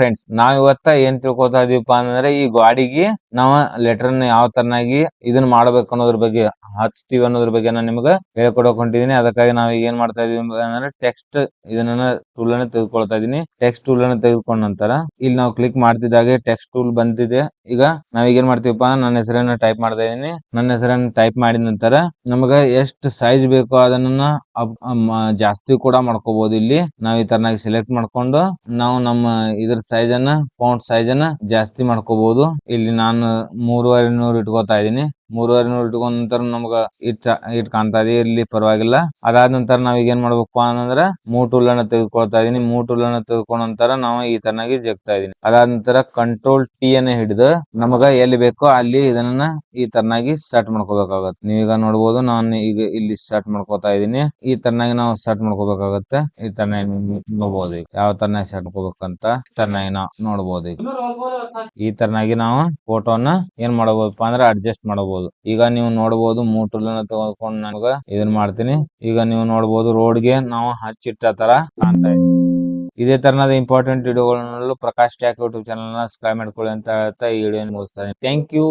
Friends ನಾವ್ ಇವತ್ತ ಏನ್ ತಿಳ್ಕೊತಾ ಇದೀವಪ್ಪ ಅಂದ್ರೆ ಈ ಗಾಡಿಗೆ ನಾವ ಲೆಟರ್ನ ಯಾವ ತರನಾಗಿ ಇದನ್ನ ಮಾಡ್ಬೇಕು ಅನ್ನೋದ್ರ ಬಗ್ಗೆ, ಹಚ್ತೀವಿ ಅನ್ನೋದ್ರ ಬಗ್ಗೆ ನಾನು ನಿಮ್ಗೆ ಹೇಳ್ಕೊಡಕ್ ಹೊಂಟಿದೀನಿ ಅದಕ್ಕಾಗಿ ನಾವ್ ಏನ್ ಮಾಡ್ತಾ ಇದೀವಿ ಅಂದ್ರೆ ಟೆಕ್ಸ್ಟ್ ಇದನ್ನ ಟೂಲ್ ಅನ್ನ ತೆಗೆದುಕೊಳ್ತಾ ಇದೀನಿ. ಟೆಕ್ಸ್ಟ್ ಟೂಲ್ ಅನ್ನ ತೆಗೆದುಕೊಂಡ ನಂತರ, ಇಲ್ಲಿ ನಾವು ಕ್ಲಿಕ್ ಮಾಡ್ತಿದ್ದಾಗೆ ಟೆಕ್ಸ್ಟ್ ಟೂಲ್ ಬಂದಿದೆ. ಈಗ ನಾವ್ ಏನ್ ಮಾಡ್ತೀವಪ್ಪ ನನ್ನ ಹೆಸರನ್ನ ಟೈಪ್ ಮಾಡ್ತಾ ಇದೀನಿ. ನನ್ನ ಹೆಸರನ್ನ ಟೈಪ್ ಮಾಡಿದ ನಂತರ, ನಮಗ ಎಷ್ಟ್ ಸೈಜ್ ಬೇಕೋ ಅದನ್ನ ಜಾಸ್ತಿ ಕೂಡ ಮಾಡ್ಕೋಬಹುದು ಇಲ್ಲಿ. ನಾವ್ ಈ ತರನಾಗಿ ಸೆಲೆಕ್ಟ್ ಮಾಡ್ಕೊಂಡು, ನಾವು ನಮ್ಮ ಇದ್ರ ಸೈಜ್ ಅನ್ನ ಫಾಂಟ್ ಸೈಜ್ ಅನ್ನ ಜಾಸ್ತಿ ಮಾಡ್ಕೋಬಹುದು ಇಲ್ಲಿ ನಾನು ಮೂರುವರೆ ನೂರು ಇಟ್ಕೋತಾ ಇದೀನಿ ಮೂರುವರೆ ನೂರು ನಂತರ ನಮ್ಗ ಇಟ್ ಕಾಣ್ತಾ ಇದೆ ಇಲ್ಲಿ ಪರವಾಗಿಲ್ಲ. ಅದಾದ ನಂತರ ನಾವ್ ಈಗ ಏನ್ ಮಾಡ್ಬೇಕಪ್ಪ ಅಂತಂದ್ರ ಮೂ ಹುಲ್ಲನ್ನ ತೆಗೆದುಕೊಳ್ತಾ ಇದೀನಿ ಮೂ ಹುಲ್ಲನ್ನ ತೆಗೆದುಕೊಂಡ ನಂತರ ನಾವು ಈ ತರನಾಗಿ ಜಗ್ತಾ ಇದೀನಿ ಅದಾದ ನಂತರ ಕಂಟ್ರೋಲ್ ಟಿ ಅನ್ನ ಹಿಡಿದು ನಮಗ ಎಲ್ಲಿ ಬೇಕೋ ಅಲ್ಲಿ ಇದನ್ನ ಈ ತರನಾಗಿ ಸೆಟ್ ಮಾಡ್ಕೋಬೇಕಾಗತ್ತೆ. ನೀವೀಗ ನೋಡ್ಬೋದು ನಾನು ಈಗ ಇಲ್ಲಿ ಸೆಟ್ ಮಾಡ್ಕೋತಾ ಇದೀನಿ ಈ ತರನಾಗಿ ನಾವು ಸೆಟ್ ಮಾಡ್ಕೋಬೇಕಾಗತ್ತೆ. ಈ ತರನಾಗಿ ನೋಡ್ಬೋದು ಈಗ. ಯಾವ ತರನಾಗಿ ಸೆಟ್ ಮಾಡ್ಕೋಬೇಕಂತ ತರನಾಗಿ ನಾವು ನೋಡ್ಬೋದು ಈ ತರನಾಗಿ ನಾವು ಫೋಟೋನ ಏನ್ ಮಾಡಬಹುದಪ್ಪ ಅಂದ್ರೆ ಅಡ್ಜಸ್ಟ್ ಮಾಡಬಹುದು ಈಗ ನೀವು ನೋಡಬಹುದು ಮೂಟೂಲ್ ತಗೊಂಡ್ಕೊಂಡು ನಮಗ ಇದನ್ ಮಾಡ್ತೀನಿ. ಈಗ ನೀವು ನೋಡಬಹುದು ರೋಡ್ಗೆ ನಾವು ಹಚ್ಚಿಟ್ಟ ತರ ಕಾಣ್ತಾ ಇದೆ. ಇದೇ ತರನಾದ ಇಂಪಾರ್ಟೆಂಟ್ ವಿಡಿಯೋಗಳನ್ನ ಪ್ರಕಾಶ್ ಟ್ಯಾಕ್ ಯೂಟ್ಯೂಬ್ ಚಾನಲ್ನ ಸಬ್ಸ್ಕ್ರೈಬ್ ಮಾಡ್ಕೊಳ್ಳಿ ಅಂತ ಹೇಳ್ತಾ ಈ ವಿಡಿಯೋ ಮುಗಿಸ್ತಾ ಥ್ಯಾಂಕ್ ಯು